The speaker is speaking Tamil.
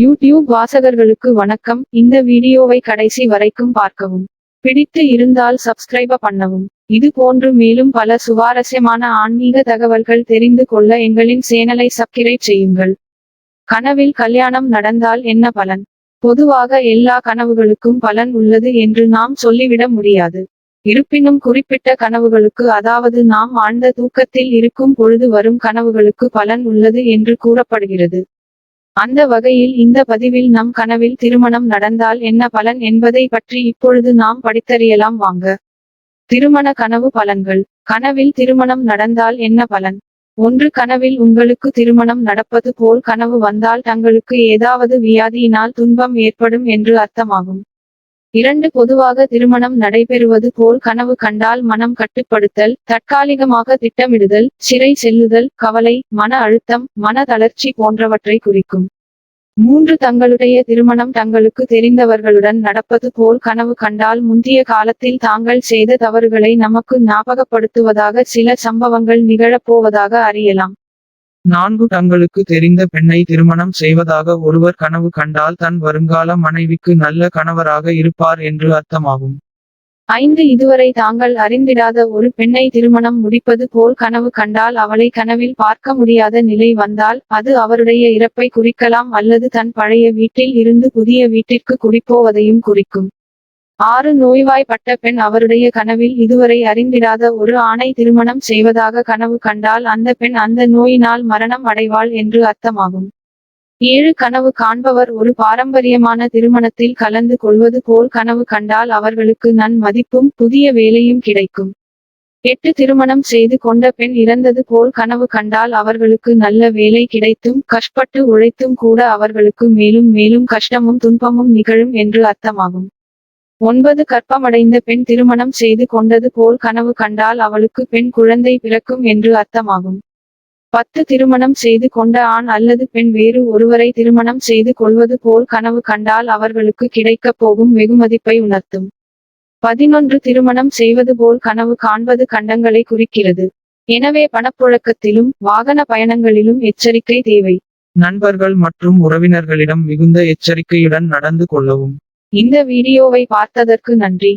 யூடியூப் வாசகர்களுக்கு வணக்கம். இந்த வீடியோவை கடைசி வரைக்கும் பார்க்கவும். பிடித்து இருந்தால் சப்ஸ்கிரைப பண்ணவும். இது போன்று மேலும் பல சுவாரஸ்யமான ஆன்மீக தகவல்கள் தெரிந்து கொள்ள எங்களின் சேனலை சப்ஸ்கிரைப் செய்யுங்கள். கனவில் கல்யாணம் நடந்தால் என்ன பலன்? பொதுவாக எல்லா கனவுகளுக்கும் பலன் உள்ளது என்று நாம் சொல்லிவிட முடியாது. இருப்பினும் குறிப்பிட்ட கனவுகளுக்கு அதாவது நாம் ஆழ்ந்த தூக்கத்தில் இருக்கும் பொழுது வரும் கனவுகளுக்கு பலன் உள்ளது என்று கூறப்படுகிறது. அந்த வகையில் இந்த பதிவில் நம் கனவில் திருமணம் நடந்தால் என்ன பலன் என்பதை பற்றி இப்பொழுது நாம் படித்தறியலாம் வாங்க. திருமண கனவு பலன்கள். கனவில் திருமணம் நடந்தால் என்ன பலன்? ஒன்று கனவில் உங்களுக்கு திருமணம் நடப்பது போல் கனவு வந்தால் தங்களுக்கு ஏதாவது வியாதியினால் துன்பம் ஏற்படும் என்று அர்த்தமாகும். இரண்டு பொதுவாக திருமணம் நடைபெறுவது போல் கனவு கண்டால் மனம் கட்டுப்படுத்தல் தற்காலிகமாக திட்டமிடுதல் சிறை செல்லுதல் கவலை மன அழுத்தம் மன தளர்ச்சி போன்றவற்றை குறிக்கும். மூன்று தங்களுடைய திருமணம் தங்களுக்கு தெரிந்தவர்களுடன் நடப்பது போல் கனவு கண்டால் முந்திய காலத்தில் தாங்கள் செய்த தவறுகளை நமக்கு ஞாபகப்படுத்துவதாக சில சம்பவங்கள் நிகழப்போவதாக அறியலாம். நான்கு தங்களுக்கு தெரிந்த பெண்ணை திருமணம் செய்வதாக ஒருவர் கனவு கண்டால் தன் வருங்கால மனைவிக்கு நல்ல கணவராக இருப்பார் என்று அர்த்தமாகும். ஐந்து இதுவரை தாங்கள் அறிந்திடாத ஒரு பெண்ணை திருமணம் முடிப்பது போல் கனவு கண்டால் அவளை கனவில் பார்க்க முடியாத நிலை வந்தால் அது அவருடைய இறப்பை குறிக்கலாம் அல்லது தன் பழைய வீட்டில் இருந்து புதிய வீட்டிற்கு குடிப்போவதையும் குறிக்கும். ஆறு நோய்வாய்ப்பட்ட பெண் அவருடைய கனவில் இதுவரை அறிந்திடாத ஒரு ஆணை திருமணம் செய்வதாக கனவு கண்டால் அந்த பெண் அந்த நோயினால் மரணம் அடைவாள் என்று அர்த்தமாகும். ஏழு கனவு காண்பவர் ஒரு பாரம்பரியமான திருமணத்தில் கலந்து கொள்வது போல் கனவு கண்டால் அவர்களுக்கு நன் மதிப்பும் புதிய வேலையும் கிடைக்கும். எட்டு திருமணம் செய்து கொண்ட பெண் இறந்தது போல் கனவு கண்டால் அவர்களுக்கு நல்ல வேலை கிடைத்தும் கஷ்டப்பட்டு உழைத்தும் கூட அவர்களுக்கு மேலும் மேலும் கஷ்டமும் துன்பமும் நிகழும் என்று அர்த்தமாகும். ஒன்பது கற்பமடைந்த பெண் திருமணம் செய்து கொண்டது போல் கனவு கண்டால் அவளுக்கு பெண் குழந்தை பிறக்கும் என்று அர்த்தமாகும். பத்து திருமணம் செய்து கொண்ட ஆண் அல்லது பெண் வேறு ஒருவரை திருமணம் செய்து கொள்வது போல் கனவு கண்டால் அவர்களுக்கு கிடைக்கப் போகும் வெகுமதிப்பை உணர்த்தும். பதினொன்று திருமணம் செய்வது போல் கனவு காண்பது கண்டங்களை குறிக்கிறது. எனவே பணப்புழக்கத்திலும் வாகன பயணங்களிலும் எச்சரிக்கை தேவை. நண்பர்கள் மற்றும் உறவினர்களிடம் மிகுந்த எச்சரிக்கையுடன் நடந்து கொள்ளவும். இந்த வீடியோவை பார்த்ததற்கு நன்றி.